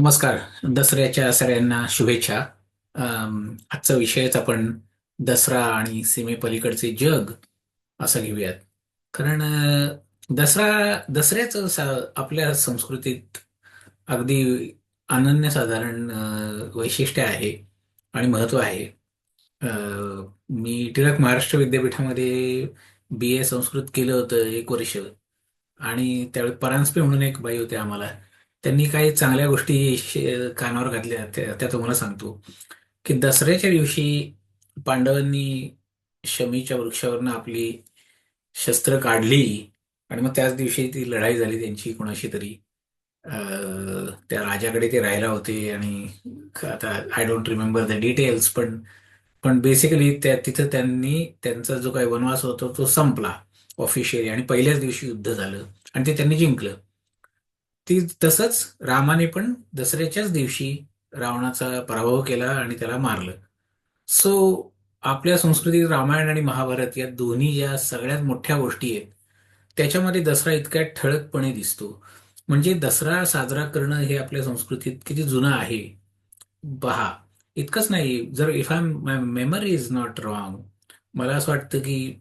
नमस्कार. दसऱ्याच्या सगळ्यांना शुभेच्छा. आजचा विषयच आपण दसरा आणि सीमेपलीकडचे जग असं घेऊयात. कारण दसरा दसऱ्याचं सा- आपल्या संस्कृतीत अगदी अनन्यसाधारण वैशिष्ट्य आहे आणि महत्त्व आहे. मी टिळक महाराष्ट्र विद्यापीठामध्ये बी ए संस्कृत केलं होतं एक वर्ष. आणि त्यावेळी परांजपे म्हणून एक बाई होते आम्हाला. त्यांनी काही चांगल्या गोष्टी कानावर घातल्या. त्या त्या तुम्हाला सांगतो. की दसऱ्याच्या दिवशी पांडवांनी शमीच्या वृक्षावरनं आपली शस्त्र काढली आणि मग त्याच दिवशी ती लढाई झाली त्यांची कोणाशी तरी. त्या राजाकडे ते राहायला होते आणि आता I don't remember the details पण पण बेसिकली त्या तिथं त्यांनी त्यांचा जो काही वनवास होता तो संपला ऑफिशियली आणि पहिल्याच दिवशी युद्ध झालं आणि ते त्यांनी जिंकलं. ती तसंच रामाने पण दसऱ्याच्याच दिवशी रावणाचा पराभव केला आणि त्याला मारलं. सो आपल्या संस्कृतीत रामायण आणि महाभारत या दोन्ही ज्या सगळ्यात मोठ्या गोष्टी आहेत त्याच्यामध्ये दसरा इतक्या ठळकपणे दिसतो. म्हणजे दसरा साजरा करणं हे आपल्या संस्कृतीत किती जुनं आहे? पहा इतकंच नाही. जर if I memory is not wrong मला असं वाटतं की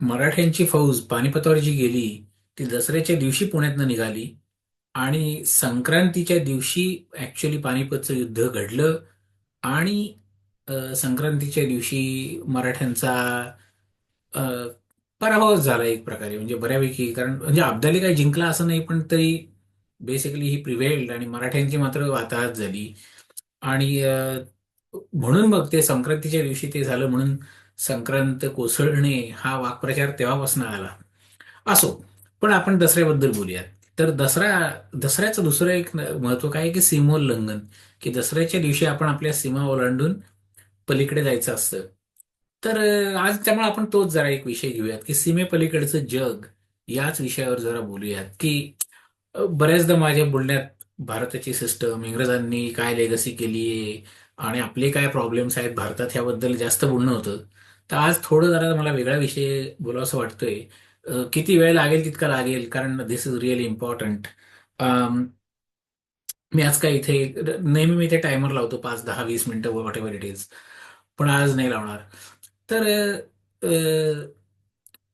मराठ्यांची फौज पानिपतावर जी गेली ती दसऱ्याच्या दिवशी पुण्यातनं निघाली आणि संक्रांतीच्या दिवशी ॲक्च्युली पानिपतचं युद्ध घडलं आणि संक्रांतीच्या दिवशी मराठ्यांचा पराभव पराभवच झाला एक प्रकारे. म्हणजे बऱ्यापैकी कारण म्हणजे अब्दाली काही जिंकला असं नाही पण तरी बेसिकली ही प्रिव्हेल्ड आणि मराठ्यांची मात्र वाताहत झाली. आणि म्हणून मग ते संक्रांतीच्या दिवशी ते झालं म्हणून संक्रांत कोसळणे हा वाक्प्रचार तेव्हापासून आला. असो पण आपण दसऱ्याबद्दल बोलूयात. तर दसरा दसऱ्याचं दुसरं एक महत्त्व काय की सीमोल्लंघन की दसऱ्याच्या दिवशी आपण आपल्या सीमा ओलांडून पलीकडे जायचं असतं. तर आज त्यामुळे आपण तोच जरा एक विषय घेऊयात की सीमेपलीकडचं जग याच विषयावर जरा बोलूयात की बऱ्याचदा माझ्या बोलण्यात भारताची सिस्टम इंग्रजांनी काय लेगसी केली आहे आणि आपले काय प्रॉब्लेम्स आहेत भारतात ह्याबद्दल जास्त बोलणं होतं. तर आज थोडं जरा मला वेगळा विषय बोलावासा वाटतोय. किती वेळ लागेल तितका लागेल कारण दिस इज रिअली इम्पॉर्टंट मी आज काय इथे नेहमी मी इथे टायमर लावतो पाच दहा वीस मिनिटं वॉट एव्हर इट इज पण आज नाही लावणार. तर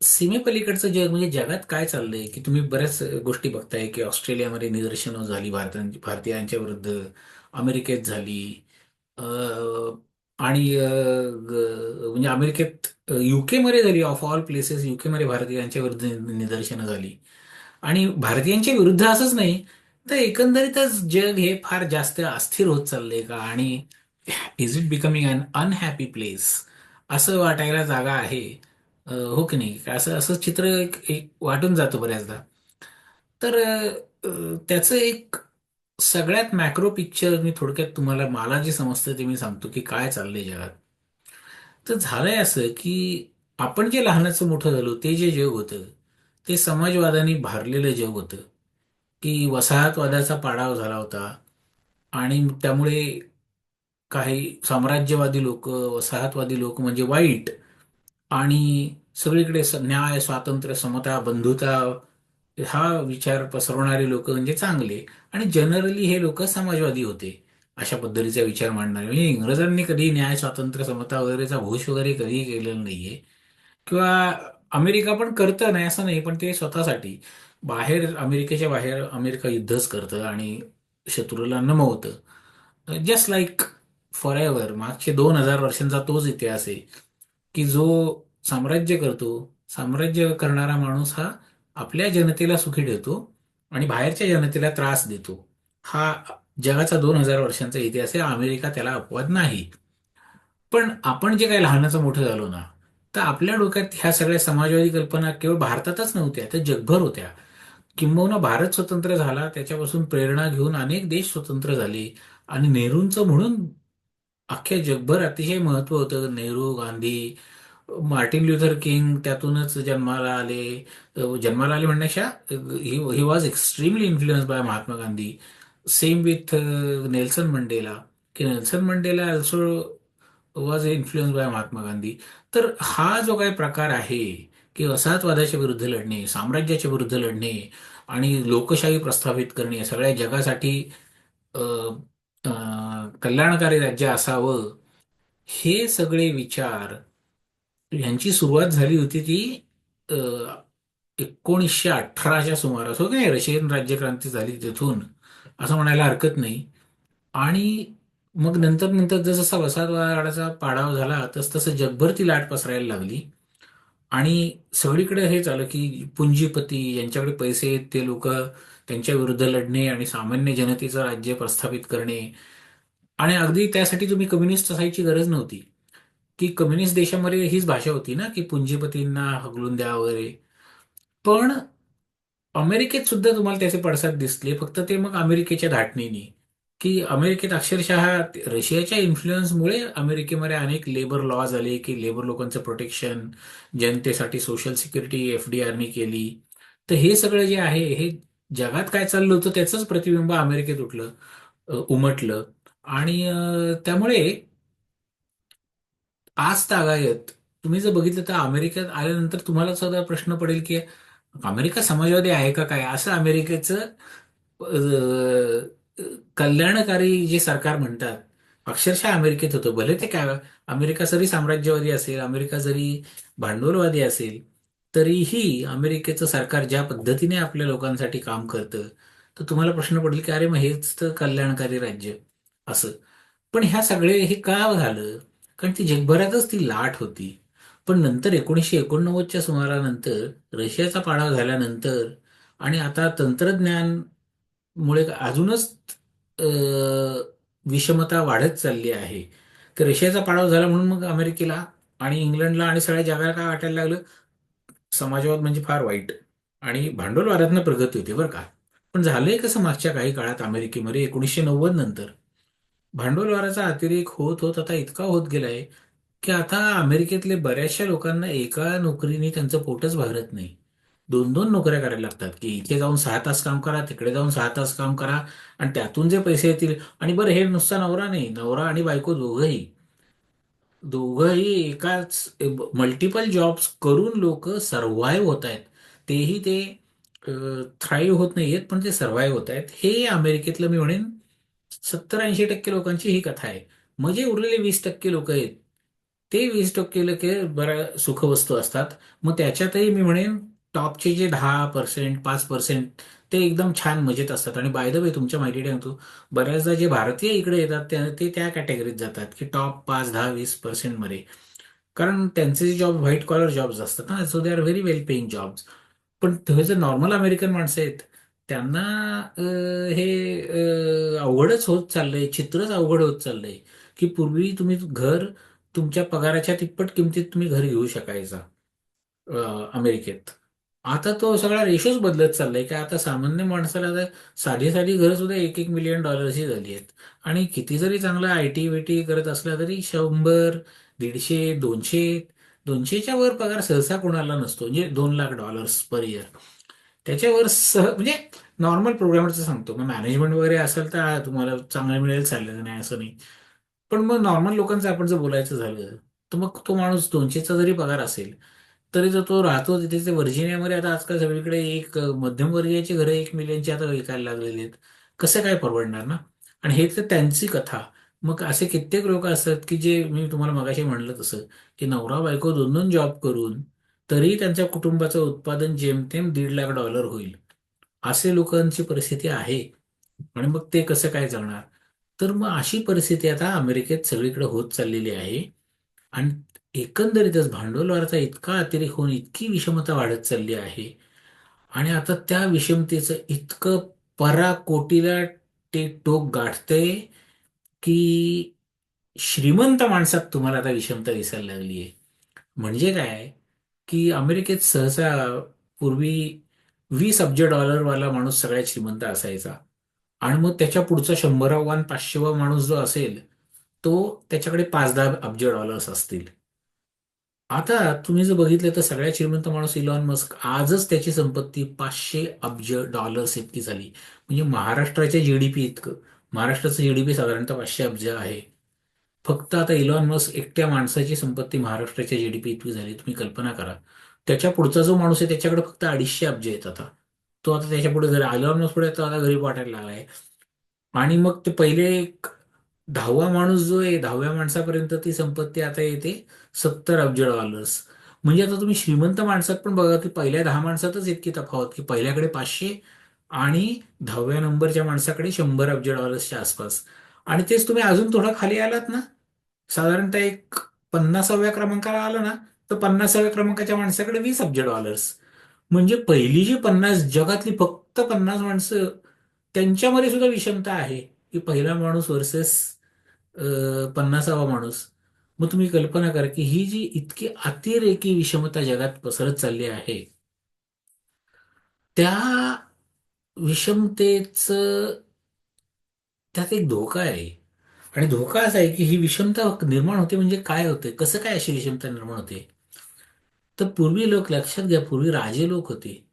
सीमेपलीकडचं जग म्हणजे जगात काय चाललंय की तुम्ही बऱ्याच गोष्टी बघताय की ऑस्ट्रेलियामध्ये निदर्शनं झाली भारतां भारतीयांच्या विरुद्ध अमेरिकेत झाली आणि म्हणजे अमेरिकेत युकेमध्ये झाली ऑफ ऑल प्लेसेस युकेमध्ये भारतीयांच्या विरुद्ध निदर्शनं झाली. आणि भारतीयांच्या विरुद्ध असंच नाही तर एकंदरीतच जग हे फार जास्त अस्थिर होत चाललंय का? आणि is it becoming an unhappy place असं वाटायला जागा आहे. हो की नाही? असं असं चित्र एक एक वाटून जातं बऱ्याचदा. तर त्याचं एक सगळ्यात मॅक्रो पिक्चर मी थोडक्यात तुम्हाला मला जे समजतं ते मी सांगतो की काय चाललंय जगात. तर झालंय असं की आपण जे लहानाचं मोठं झालो ते जे जग होतं ते समाजवादाने भारलेलं जग होतं. की वसाहतवादाचा पाडाव झाला होता आणि त्यामुळे काही साम्राज्यवादी लोक वसाहतवादी लोक म्हणजे वाईट आणि सगळीकडे स- न्याय स्वातंत्र्य समता बंधुता हा विचार पसरवणारे लोक म्हणजे चांगले आणि जनरली हे लोक समाजवादी होते. अशा पद्धतीचा विचार मांडणारे. म्हणजे इंग्रजांनी कधी न्याय स्वातंत्र्य समता वगैरेचा घोष वगैरे कधीही केलेला नाहीये. किंवा अमेरिका पण करतं नाही असं नाही पण ते स्वतःसाठी. बाहेर अमेरिकेच्या बाहेर अमेरिका युद्धच करतं आणि शत्रूला नमवतं. जस्ट लाईक फॉर एव्हर मागचे दोन हजार वर्षांचा तोच इतिहास आहे की जो साम्राज्य करतो साम्राज्य करणारा माणूस हा आपल्या जनतेला सुखी ठेवतो आणि बाहेरच्या जनतेला त्रास देतो. हा जगाचा दोन हजार वर्षांचा इतिहास आहे. अमेरिका त्याला अपवाद नाही. पण आपण जे काही लहानाचं मोठं झालो ना तर आपल्या डोक्यात ह्या सगळ्या समाजवादी कल्पना केवळ भारतातच नव्हत्या तर जगभर होत्या. किंबहुना भारत स्वतंत्र झाला त्याच्यापासून प्रेरणा घेऊन अनेक देश स्वतंत्र झाले. आणि नेहरूंचं म्हणून अख्ख्या जगभर अतिशय महत्त्व होतं. Nehru Gandhi Martin Luther King त्यातूनच जन्माला आले. जन्माला आले म्हणण्याच्या ही was extremely influence by Mahatma Gandhi. Same with Nelson Mandela. की Nelson Mandela also was influence by Mahatma Gandhi. तर हा जो काही प्रकार आहे की वसाहतवादाच्या विरुद्ध लढणे साम्राज्याच्या विरुद्ध लढणे आणि लोकशाही प्रस्थापित करणे सगळ्या जगासाठी कल्याणकारी राज्य असावं हे सगळे विचार यांची सुरुवात झाली होती ती एकोणीसशे अठराच्या सुमारास. हो काय रशियन राज्यक्रांती झाली तिथून. असं म्हणायला हरकत नाही. आणि मग नंतर नंतर जसं वसाहतवादाचा पाडाव झाला तस तसं जगभर ती लाट पसरायला लागली. आणि सगळीकडे हे झालं की पुंजीपती यांच्याकडे पैसे आहेत ते लोक त्यांच्या विरुद्ध लढणे आणि सामान्य जनतेचं राज्य प्रस्थापित करणे. आणि अगदी त्यासाठी तुम्ही कम्युनिस्ट असायची गरज नव्हती. की कम्युनिस्ट देशामध्ये हीच भाषा होती ना की पुंजीपतींना हगलून द्या वगैरे. पण अमेरिकेत सुद्धा तुम्हाला त्याचे पडसाद दिसले फक्त ते मग अमेरिकेच्या धाटणीने. की अमेरिकेत अक्षरशः रशियाच्या इन्फ्लुएन्समुळे अमेरिकेमध्ये अनेक लेबर लॉज आले की लेबर लोकांचं प्रोटेक्शन जनतेसाठी सोशल सिक्युरिटी एफडीआरनी केली. तर हे सगळं जे आहे हे जगात काय चाललं होतं त्याचंच प्रतिबिंब अमेरिकेत उठलं उमटलं. आणि त्यामुळे आज तागायत. तुम्ही जर बघितलं तर अमेरिकेत आल्यानंतर तुम्हाला सुद्धा प्रश्न पडेल की अमेरिका समाजवादी आहे का काय? असं अमेरिकेचं कल्याणकारी जे सरकार म्हणतात अक्षरशः अमेरिकेत होतं. भले ते काय अमेरिका जरी साम्राज्यवादी असेल अमेरिका जरी भांडवलवादी असेल तरीही अमेरिकेचं सरकार ज्या पद्धतीने आपल्या लोकांसाठी काम करतं तर तुम्हाला प्रश्न पडेल की अरे मग हेच तर कल्याणकारी राज्य. असं. पण ह्या सगळे हे का झालं? कारण ती जगभरातच ती लाट होती. पण नंतर एकोणीसशे एकोणनव्वदच्या सुमारानंतर रशियाचा पाडाव झाल्यानंतर आणि आता तंत्रज्ञानमुळे अजूनच विषमता वाढत चालली आहे. तर रशियाचा पाडाव झाला म्हणून मग अमेरिकेला आणि इंग्लंडला आणि सगळ्या जगाला काय वाटायला लागलं? समाजवाद म्हणजे फार वाईट. आणि भांडवलवादातनं प्रगती होते बरं का. पण झालंय कसं मागच्या काही काळात अमेरिकेमध्ये? एकोणीसशे नव्वद नंतर. भांडवलवादाचा अतिरेक होत होत आता इतका होत गेलाय की आता अमेरिकेतले बऱ्याचशा लोकांना एका नोकरीने त्यांचं पोटच भरत नाही. दोन दोन नोकऱ्या करायला लागतात की इथे जाऊन सहा तास काम करा तिकडे जाऊन सहा तास काम करा आणि त्यातून जे पैसे येतील आणि बरं हे नुसता नवरा नाही नवरा आणि बायको दोघंही. दोघंही एकाच मल्टिपल जॉब्स करून लोक सर्व्हाइव्ह होत आहेत. तेही ते थ्राईव्ह होत नाहीयेत पण ते सर्व्हाइव्ह होत आहेत. हे अमेरिकेतलं मी म्हणेन सत्तर ऐंशी टक्के लोकांची ही कथा आहे. म्हणजे उरलेले वीस टक्के लोक आहेत. ते वीस टक्के लोक बऱ्या सुखवस्तू असतात. मग त्याच्यातही मी म्हणेन टॉपचे जे दहा पर्सेंट पाच पर्सेंट ते एकदम छान मजेत असतात. आणि बाय द वे तुमच्या माहिती सांगतो बऱ्याचदा जे भारतीय इकडे येतात त्या- ते त्या कॅटेगरीत जातात की टॉप पाच दहा वीस पर्सेंटमध्ये कारण त्यांचे जे जॉब व्हाईट कॉलर जॉब्स असतात ना so they are very well paying jobs पण हे जे नॉर्मल अमेरिकन माणसं आहेत त्यांना अ, हे अ, अवघडच होत चाललंय चित्रच अवघड होत चाललंय की पूर्वी तुम्ही घर तुमच्या पगाराच्या तिप्पट किमतीत तुम्ही घर घेऊ शकायचा अ, अमेरिकेत. आता तो सगळा रेशोच बदलत चाललाय की आता सामान्य माणसाला आता साधी साधी घरं सुद्धा एक एक मिलियन डॉलरची झाली आहेत. आणि किती जरी चांगलं आय टी टी करत असला तरी शंभर दीडशे दोनशे दोनशेच्या वर पगार सहसा कोणाला नसतो म्हणजे दोन लाख डॉलर्स पर इयर त्याच्यावर सह म्हणजे नॉर्मल प्रोग्रामरचं सांगतो. मग मॅनेजमेंट वगैरे असेल तर तुम्हाला चांगलं मिळेल चाललं नाही असं नाही. पण मग नॉर्मल लोकांचं आपण जर बोलायचं झालं तर मग तो माणूस दोनशेचा जरी पगार असेल तरी जर तो राहतो तिथे ते व्हर्जिनियामध्ये आता आजकाल सगळीकडे एक मध्यमवर्गीयाची घरं एक मिलियनची आता विकायला लागलेली आहेत. कसं काय परवडणार ना? आणि हे तर त्यांची कथा. मग असे कित्येक लोक असतात की जे मी तुम्हाला मगाशी म्हणलं तसं की नवरा बायको दोन दोन जॉब करून तरी त्यांच्या कुटुंबाचं उत्पादन जेमतेम दीड लाख डॉलर होईल. असे लोकांची परिस्थिती आहे. आणि मग ते कसं काय जगणार? तर मग अशी परिस्थिती आता अमेरिकेत सगळीकडे होत चाललेली आहे. आणि एकंदरीतच भांडवलवाराचा इतका अतिरेक होऊन इतकी विषमता वाढत चालली आहे. आणि आता त्या विषमतेचं इतकं पराकोटीला ते टोक गाठतंय की श्रीमंत माणसात तुम्हाला आता विषमता दिसायला लागली आहे म्हणजे काय? की अमेरिकेत सहसा पूर्वी वीस अब्ज डॉलरवाला माणूस सगळ्यात श्रीमंत असायचा. आणि मग त्याच्या पुढचा शंभरावा आणि पाचशेवा माणूस जो असेल तो त्याच्याकडे पाच दहा अब्ज डॉलर्स असतील. आता तुम्ही जर बघितलं तर सगळ्यात श्रीमंत माणूस इलॉन मस्क आजच त्याची संपत्ती पाचशे अब्ज डॉलर्स इतकी झाली. म्हणजे महाराष्ट्राच्या जीडीपी इतकं. महाराष्ट्राचं जीडीपी साधारणतः पाचशे अब्ज आहे. फक्त आता इलॉन मस्क एकट्या माणसाची संपत्ती महाराष्ट्राच्या जीडीपी इतकी झाली तुम्ही कल्पना करा. त्याच्या पुढचा जो माणूस आहे त्याच्याकडे फक्त अडीचशे अब्ज आहेत आता. तो आता त्याच्या पुढे इलॉन मस्क पुढे तो आता घरी वाटायला लागलाय. आणि मग ते पहिले दहावा माणूस जो आहे दहाव्या माणसापर्यंत ती संपत्ती आता येते सत्तर अब्ज डॉलर्स म्हणजे आता तुम्ही श्रीमंत माणसात पण बघा की पहिल्या दहा माणसातच इतकी तफावत की पहिल्याकडे पाचशे आणि दहाव्या नंबरच्या माणसाकडे शंभर अब्ज डॉलर्सच्या आसपास. आणि तेच तुम्ही अजून थोडं खाली आलात ना साधारणतः एक पन्नासाव्या क्रमांकाला आलं ना तर पन्नासाव्या क्रमांकाच्या माणसाकडे वीस अब्ज डॉलर्स म्हणजे पहिली जी पन्नास जगातली फक्त पन्नास माणसं त्यांच्यामध्ये सुद्धा विषमता आहे की पहिला माणूस वर्सेस पन्नासावा माणूस. मग तुम्ही कल्पना करा की ही जी इतकी अतिरेकी विषमता जगात पसरत चालली आहे त्या विषमतेचं त्यात एक धोका आहे. आणि धोका असा आहे की ही विषमता निर्माण होते म्हणजे काय होते? कसं काय अशी विषमता निर्माण होते? तर पूर्वी लोक लक्षात घ्या पूर्वी राजे लोक होते.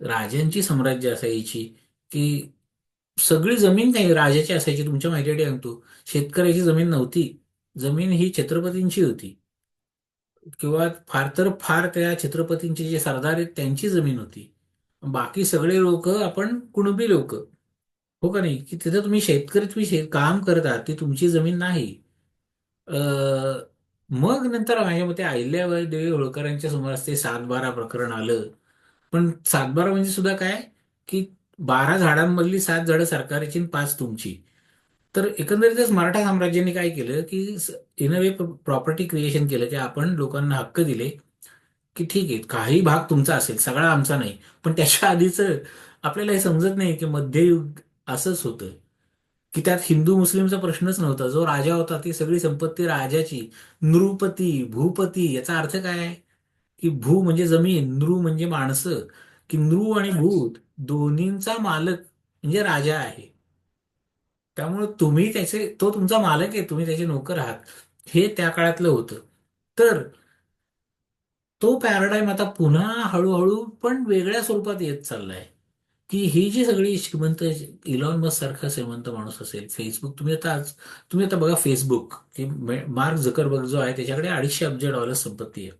राजांची साम्राज्य असायची की सगळी जमीन नाही राजाची असायची. तुमच्या माहितीसाठी सांगतो. शेतकऱ्याची जमीन नव्हती. जमीन ही छत्रपतींची होती. किंवा फार तर फार त्या छत्रपतींचे जे सरदार आहेत त्यांची जमीन होती. बाकी सगळे लोक आपण कुणबी लोक हो का नाही? की तिथं तुम्ही शेतकरी तुम्ही शे काम करत आहात ती तुमची जमीन नाही. अ, मग नंतर माझ्या मते अहिल्याबाई देवी होळकरांच्या सुमारास ते सातबारा प्रकरण आलं. पण सातबारा म्हणजे सुद्धा काय? की बारा झाडांमधली सात झाडं सरकारची आणि पाच तुमची. तर एकंदरीतच मराठा साम्राज्याने काय केलं? की in a way property creation केलं की आपण लोकांना हक्क दिले की ठीक आहे काही भाग तुमचा असेल सगळा आमचा नाही. पण त्याच्या आधीच आपल्याला हे समजत नाही की मध्ययुग असंच होतं. की त्यात हिंदू मुस्लिमचा प्रश्नच नव्हता. जो राजा होता ती सगळी संपत्ती राजाची. नृपती भूपती याचा अर्थ काय आहे? की भू म्हणजे जमीन नृ म्हणजे माणसं. की नृ आणि भूत दोन्हींचा मालक म्हणजे राजा आहे. त्यामुळे तुम्ही त्याचे तो तुमचा मालक आहे तुम्ही त्याचे नोकर आहात. हे त्या काळातलं होतं. तर तो पॅराडाईम आता पुन्हा हळूहळू पण वेगळ्या स्वरूपात येत चाललाय. की ही जी सगळी श्रीमंत इलॉन मस्क सारखा श्रीमंत माणूस असेल फेसबुक तुम्ही आता आज तुम्ही आता बघा फेसबुक की मार्क झकरबर्ग जो आहे त्याच्याकडे अडीचशे अब्ज डॉलर संपत्ती आहे.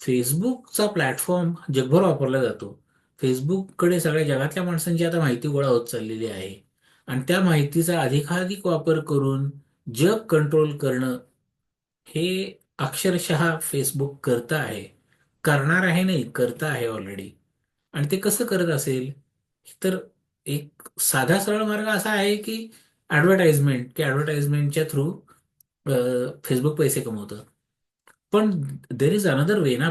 फेसबुकचा प्लॅटफॉर्म जगभर वापरला जातो. फेसबुककडे सगळ्या जगातल्या माणसांची आता माहिती गोळा होत चाललेली आहे. आणि त्या माहितीचा अधिकाधिक वापर करून जग कंट्रोल करणं हे अक्षरशः फेसबुक करतं आहे. करणार आहे नाही करतं आहे ऑलरेडी आणि ते कसं करत असेल? तर एक साधा सरळ मार्ग असा आहे की ऍडव्हर्टाइजमेंट की ऍडव्हर्टाइजमेंटच्या थ्रू फेसबुक पैसे कमवतं. पण देर इज अनदर वे ना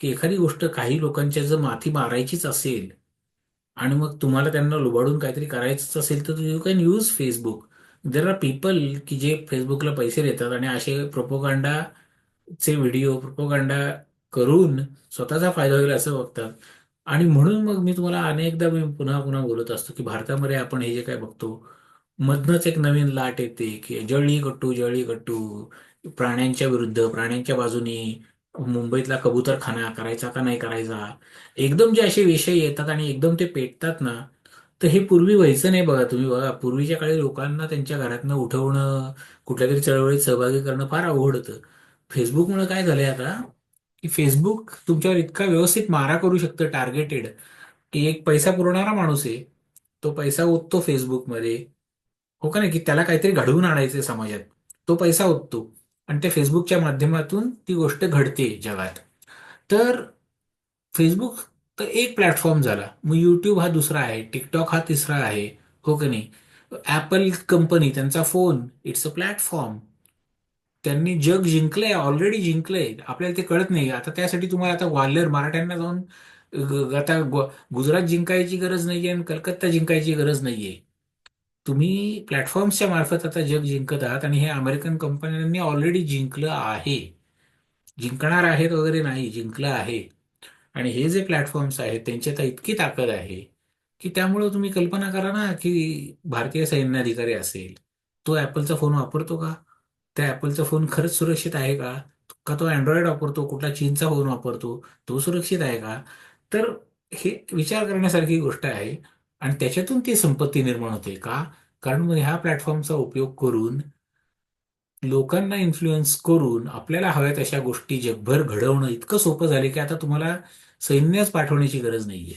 की एखादी गोष्ट काही लोकांच्या जर माथी मारायचीच असेल आणि मग तुम्हाला त्यांना लुबाडून काहीतरी करायचंच असेल तर you can use Facebook there are people की जे फेसबुकला पैसे देतात आणि असे प्रोपोगांडाचे व्हिडिओ प्रोपोगांडा करून स्वतःचा फायदा होईल असं बघतात. आणि म्हणून मग मी तुम्हाला अनेकदा मी पुन्हा पुन्हा बोलत असतो की भारतामध्ये आपण हे जे काय बघतो मधनच एक नवीन लाट येते की जळी कट्टू जळी कट्टू प्राण्यांच्या विरुद्ध प्राण्यांच्या बाजूनी मुंबईतला कबूतरखाना करायचा का नाही करायचा? एकदम जे असे विषय येतात आणि एकदम ते पेटतात ना तर हे पूर्वी व्हायचं नाही बघा तुम्ही बघा. पूर्वीच्या काळी लोकांना त्यांच्या घरातनं उठवणं कुठल्या तरी चळवळीत सहभागी करणं फार अवघड होतं. फेसबुकमुळे काय झालंय आता? की फेसबुक तुमच्यावर इतका व्यवस्थित मारा करू शकतं टार्गेटेड की एक पैसा पुरवणारा माणूस आहे तो पैसा ओततो फेसबुकमध्ये हो का नाही? की त्याला काहीतरी घडवून आणायचं समाजात. तो पैसा ओततो. आणि त्या फेसबुकच्या माध्यमातून ती गोष्ट घडते जगात. तर फेसबुक तर एक प्लॅटफॉर्म झाला. मग यूट्यूब हा दुसरा आहे. टिकटॉक हा तिसरा आहे. हो का नाही? ॲपल कंपनी त्यांचा फोन इट्स अ प्लॅटफॉर्म त्यांनी जग जिंकलंय ऑलरेडी जिंकलंय. आपल्याला ते कळत नाही. आता त्यासाठी तुम्हाला आता ग्वाल्हेर मराठ्यांना जाऊन आता गुजरात जिंकायची गरज नाहीये आणि कलकत्ता जिंकायची गरज नाहीये. तुम्ही प्लॅटफॉर्म्सच्या मार्फत आता जग जिंकत आहात आणि हे अमेरिकन कंपन्यांनी ऑलरेडी जिंकलं आहे. जिंकणार आहेत वगैरे नाही जिंकलं आहे. आणि हे जे प्लॅटफॉर्म्स आहेत त्यांची आता इतकी ताकद आहे की त्यामुळं तुम्ही कल्पना करा ना की भारतीय सैन्याधिकारी असेल. तो ॲपलचा फोन वापरतो का? त्या ॲपलचा फोन खरंच सुरक्षित आहे का? का तो अँड्रॉइड वापरतो? कुठला चीनचा फोन वापरतो? तो सुरक्षित आहे का? तर हे विचार करण्यासारखी गोष्ट आहे. आणि त्याच्यातून ती संपत्ती निर्माण होते का? कारण मग ह्या प्लॅटफॉर्मचा उपयोग करून लोकांना इन्फ्लुएन्स करून आपल्याला हव्या तशा गोष्टी जगभर घडवणं इतकं सोपं झालं की आता तुम्हाला सैन्यच पाठवण्याची गरज नाहीये.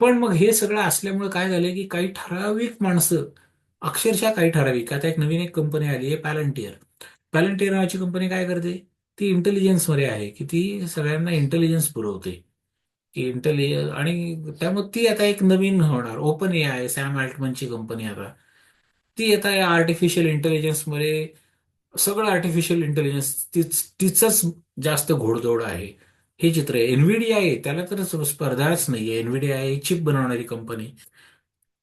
पण मग हे सगळं असल्यामुळे काय झालं की काही ठराविक माणसं अक्षरशः काही ठराविक आता एक नवीन एक कंपनी आली आहे पॅलंटियर पॅलंटियर नावाची कंपनी काय करते? ती इंटेलिजन्समध्ये आहे की ती सगळ्यांना इंटेलिजन्स पुरवते. की इंटेलि आणि त्यामुळे ती आता एक नवीन होणार. ओपन ए आहे सॅम अल्टमनची कंपनी आता. ती आता या आर्टिफिशियल इंटेलिजन्समध्ये सगळं आर्टिफिशियल इंटेलिजन्स तीच तिचंच जास्त घोडदौड आहे. हे चित्र आहे. एनव्हीडी आहे. त्याला तर स्पर्धाच नाहीये. एनव्हीडी आहे चिप बनवणारी कंपनी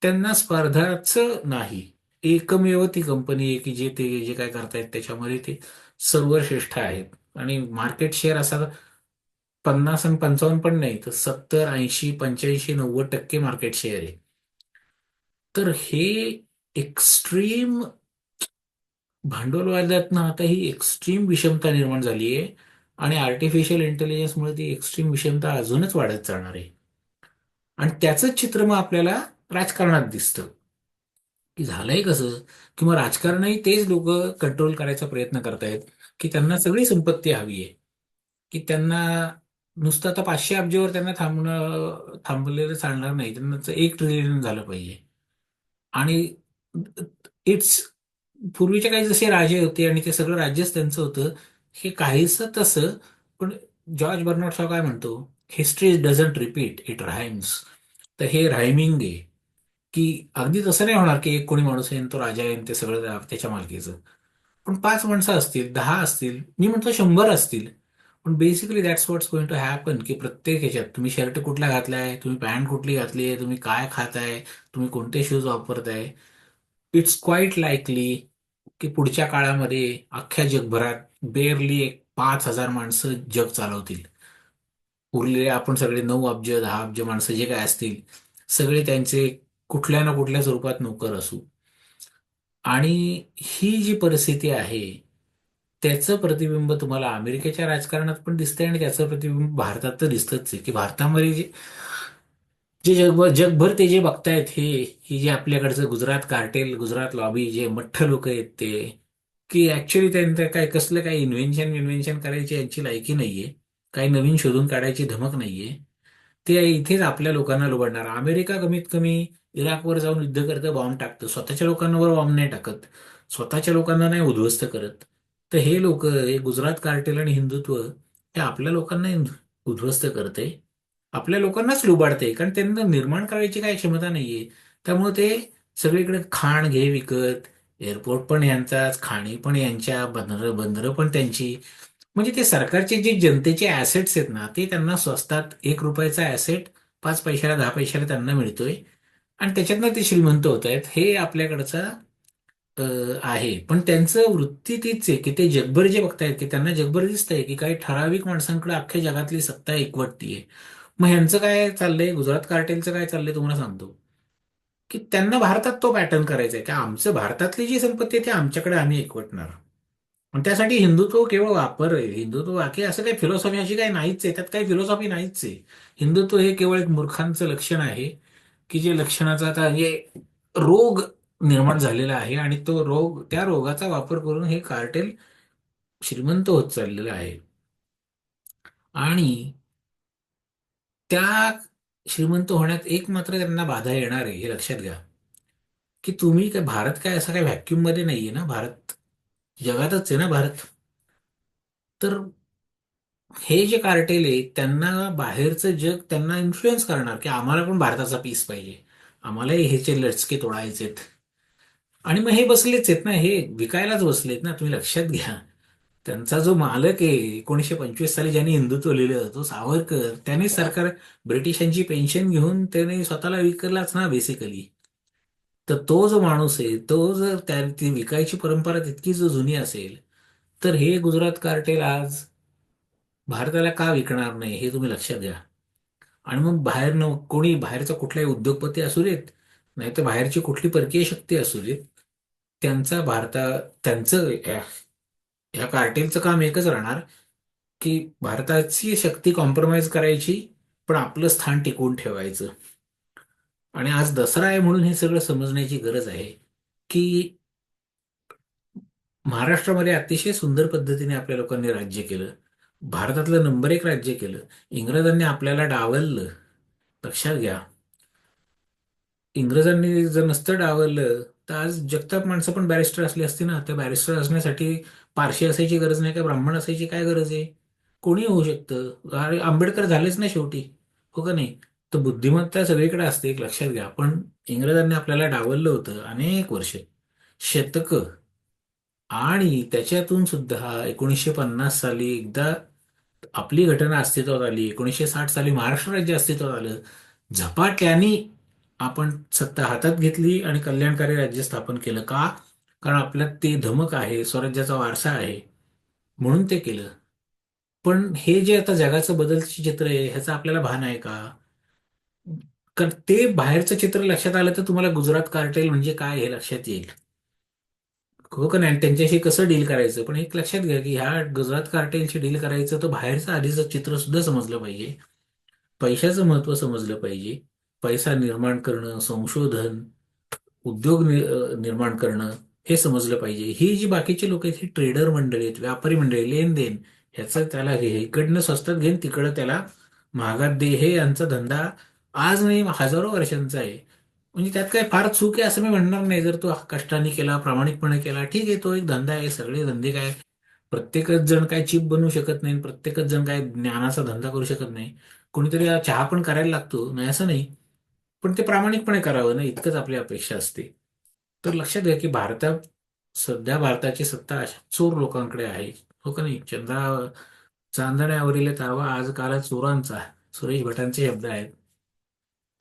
त्यांना स्पर्धाच नाही. एकमेव ती कंपनी आहे की जे ते जे काय करतायत त्याच्यामध्ये ते सर्वश्रेष्ठ आहेत. आणि मार्केट शेअर असा पन्नास आणि पंचावन्न पण नाही तर सत्तर ऐंशी पंच्याऐंशी नव्वद टक्के मार्केट शेअर आहे. तर हे एक्स्ट्रीम भांडवलवादातनं आता ही एक्स्ट्रीम विषमता निर्माण झाली आहे आणि आर्टिफिशियल इंटेलिजन्समुळे ती एक्स्ट्रीम विषमता अजूनच वाढत जाणार आहे. आणि त्याचंच चित्र मग आपल्याला राजकारणात दिसतं. की झालंय कसं? किंवा राजकारणही तेच लोक कंट्रोल करायचा प्रयत्न करतायत की त्यांना सगळी संपत्ती हवी आहे. की त्यांना नुसतं आता पाचशे अब्जेवर त्यांना थांबणं थांबलेलं चालणार नाही. त्यांना एक ट्रिलियन झालं पाहिजे. आणि इट्स पूर्वीचे काही जसे राजे होते आणि ते सगळं राज्यच त्यांचं होतं हे काहीसं तसं पण जॉर्ज बर्नॉट शॉ काय म्हणतो? History doesn't repeat it rhymes तर हे रायमिंग आहे. की अगदी तसं नाही होणार की एक कोणी माणूस येईन तो राजा येईन ते सगळं त्याच्या मालकीचं. पण पाच माणसं असतील दहा असतील मी म्हणतो शंभर असतील. पण basically that's what's going to happen की प्रत्येक ह्याच्यात तुम्ही शर्ट कुठला घातलाय तुम्ही पॅन्ट कुठली घातली आहे तुम्ही काय खाताय तुम्ही कोणते शूज वापरताय. इट्स क्वाईट लाईकली की पुढच्या काळामध्ये अख्ख्या जगभरात बेअरली एक पाच हजार माणसं जग चालवतील. उरलेले आपण सगळे नऊ अब्ज दहा अब्ज माणसं जे काय असतील सगळे त्यांचे कुठल्या ना कुठल्या स्वरूपात नोकर असू. आणि ही जी परिस्थिती आहे त्याचं प्रतिबिंब तुम्हाला अमेरिकेच्या राजकारणात पण दिसतंय आणि त्याचं प्रतिबिंब भारतात तर दिसतच आहे. की भारतामध्ये जे जे जगभर जगभर ते जे बघतायत हे ही जे आपल्याकडचं गुजरात कार्टेल गुजरात लॉबी जे मठ्ठ लोक आहेत ते की ऍक्च्युली त्यांचं काय कसलं काही इन्व्हेन्शन विन्व्हेन्शन करायची यांची लायकी नाहीये. काही नवीन शोधून काढायची धमक नाहीये. ते इथेच आपल्या लोकांना लुबाडणार. अमेरिका कमीत कमी इराकवर जाऊन युद्ध करतं बॉम्ब टाकतं. स्वतःच्या लोकांवर बॉम्ब नाही टाकत. स्वतःच्या लोकांना नाही उद्ध्वस्त करत. तर हे लोक हे गुजरात कार्टेल आणि हिंदुत्व हे आपल्या लोकांना उद्ध्वस्त करते. आपल्या लोकांनाच लुबाडते. कारण त्यांना निर्माण करायची काही क्षमता नाहीये. त्यामुळे ते सगळीकडे खाण घे विकत. एअरपोर्ट पण यांचाच खाणी पण यांच्या बंदरं बंदरं पण त्यांची. म्हणजे ते सरकारचे जे जनतेचे ॲसेट्स आहेत ना ते त्यांना स्वस्तात एक रुपयाचा ॲसेट पाच पैशाला दहा पैशाला त्यांना मिळतोय. आणि त्याच्यातनं ते श्रीमंत होत आहेत. हे आपल्याकडचा आहे. पण त्यांचं वृत्ती तीच आहे की ते जगभर जे बघतायत की त्यांना जगभर दिसतंय की काही ठराविक माणसांकडे अख्ख्या जगातली सत्ता एकवटतीये. मग ह्यांचं काय चाललंय? गुजरात कार्टेलचं काय चाललंय? तुम्हाला सांगतो. की त्यांना भारतात तो पॅटर्न करायचा आहे की आमचं भारतातली जी संपत्ती आहे ती आमच्याकडे आम्ही एकवटणार. पण त्यासाठी हिंदुत्व केवळ वापर आहे. हिंदुत्व बाकी असं काही फिलॉसॉफी अशी काही नाहीच आहे. त्यात काही फिलॉसॉफी नाहीच आहे. हिंदुत्व हे केवळ एक मूर्खांचं लक्षण आहे की जे लक्षणाचा आता हे रोग निर्माण झालेला आहे आणि तो रोग त्या रोगाचा वापर करून हे कार्टेल श्रीमंत होत चाललेलं आहे. आणि त्या श्रीमंत होण्यात एक मात्र त्यांना बाधा येणार आहे. हे लक्षात घ्या. की तुम्ही काय भारत काय असा काय व्हॅक्युममध्ये नाहीये ना? भारत जगातच आहे ना भारत. तर हे जे कार्टेल आहे त्यांना बाहेरचं जग त्यांना इन्फ्लुएन्स करणार की आम्हाला पण भारताचा पीस पाहिजे. आम्हालाही ह्याचे लचके तोडायचेत. आणि मग हे बसलेच आहेत ना हे विकायलाच बसलेत ना तुम्ही लक्षात घ्या. त्यांचा जो मालक आहे एकोणीसशे पंचवीस साली ज्यांनी हिंदुत्व लिहिलं तो सावरकर त्याने सरकार ब्रिटिशांची पेन्शन घेऊन त्याने स्वतःला विकलाच ना बेसिकली तर तो जो माणूस आहे तो जर त्या ती विकायची परंपरा तितकी जर जुनी असेल तर हे गुजरात कार्टेल आज भारताला का विकणार नाही हे तुम्ही लक्षात घ्या. आणि मग बाहेर न कोणी बाहेरचा कुठलाही उद्योगपती असू देत नाही तर बाहेरची कुठली परकीय शक्ती असू देत त्यांचा भारता त्यांचं या या कार्टेलचं काम एकच राहणार की भारताची शक्ती कॉम्प्रोमाइज करायची पण आपलं स्थान टिकवून ठेवायचं. आणि आज दसरा आहे म्हणून हे सगळं समजण्याची गरज आहे की महाराष्ट्रामध्ये अतिशय सुंदर पद्धतीने आपल्या लोकांनी राज्य केलं. भारतातलं नंबर एक राज्य केलं. इंग्रजांनी आपल्याला डावललं. लक्षात घ्या. इंग्रजांनी जर नसतं डावललं तर आज जगताप माणसं पण बॅरिस्टर असली असती ना? त्या बॅरिस्टर असण्यासाठी पारशी असायची गरज नाही का? ब्राह्मण असायची काय गरज आहे? कोणी होऊ शकतं. अरे आंबेडकर झालेच ना शेवटी. हो का नाही? तर बुद्धिमत्ता सगळीकडे असते एक लक्षात घ्या. पण इंग्रजांनी आपल्याला डावललं होतं अनेक वर्ष. शतक. आणि त्याच्यातून सुद्धा एकोणीसशे पन्नास साली एकदा आपली घटना अस्तित्वात आली. एकोणीसशे साठ साली महाराष्ट्र राज्य अस्तित्वात आलं. झपाट्याने आपण सत्ता हातात घेतली आणि कल्याणकारी राज्य स्थापन केलं. का? कारण आपल्यात ते धमक आहे स्वराज्याचा वारसा आहे. म्हणून ते केलं. पण हे जे आता जगाचं बदलचे चित्र आहे ह्याचं आपल्याला भान आहे का? कारण ते बाहेरचं चित्र लक्षात आलं तर तुम्हाला गुजरात कार्टेल म्हणजे काय हे लक्षात येईल. हो का नाही? आणि त्यांच्याशी कसं डील करायचं? पण एक लक्षात घ्या की ह्या गुजरात कार्टेलशी डील करायचं तर बाहेरचं आधीचं चित्र सुद्धा समजलं पाहिजे. पैशाचं महत्त्व समजलं पाहिजे. पैसा निर्माण करणं संशोधन उद्योग निर्माण करणं हे समजलं पाहिजे. ही जी बाकीची लोक आहेत ही ट्रेडर मंडळी आहेत व्यापारी मंडळी लेन देन ह्याचं त्याला हे इकडनं स्वस्तात घेईन तिकडं त्याला महागात दे. हे यांचा धंदा आज नाही हजारो वर्षांचा आहे. म्हणजे त्यात काय फार चूक आहे असं मी म्हणणार नाही. जर तो कष्टाने केला प्रामाणिकपणे केला ठीक आहे तो एक धंदा आहे. सगळे धंदे काय? प्रत्येकच जण काय चिप बनवू शकत नाही प्रत्येकच जण काय ज्ञानाचा धंदा करू शकत नाही. कोणीतरी चहा पण करायला लागतो. नाही असं नाही. पण ते प्रामाणिकपणे करावं ना. इतकंच आपली अपेक्षा असते. तर लक्षात घ्या की भारतात सध्या भारताची सत्ता अशा चोर लोकांकडे आहे. हो का नाही? चंद्रा चांदण्यावरील तावा आज काला चोरांचा सुरेश भटांचे शब्द आहेत.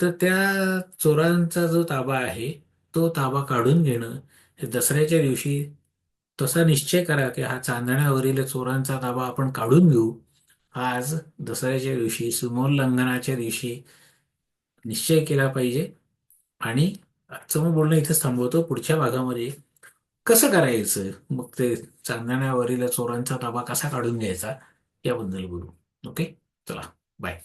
तर त्या चोरांचा जो ताबा आहे तो ताबा काढून घेणं हे दसऱ्याच्या दिवशी तसा निश्चय करा की हा चांदण्यावरील चोरांचा ताबा आपण काढून घेऊ. आज दसऱ्याच्या दिवशी सीमोल्लंघनाच्या दिवशी निश्चय केला पाहिजे. आणि आजचं मग बोलणं इथेच थांबवतो पुढच्या भागामध्ये कसं करायचं? मग ते चांदण्यावरील चोरांचा ताबा कसा काढून घ्यायचा? याबद्दल बोलू. ओके? चला. बाय.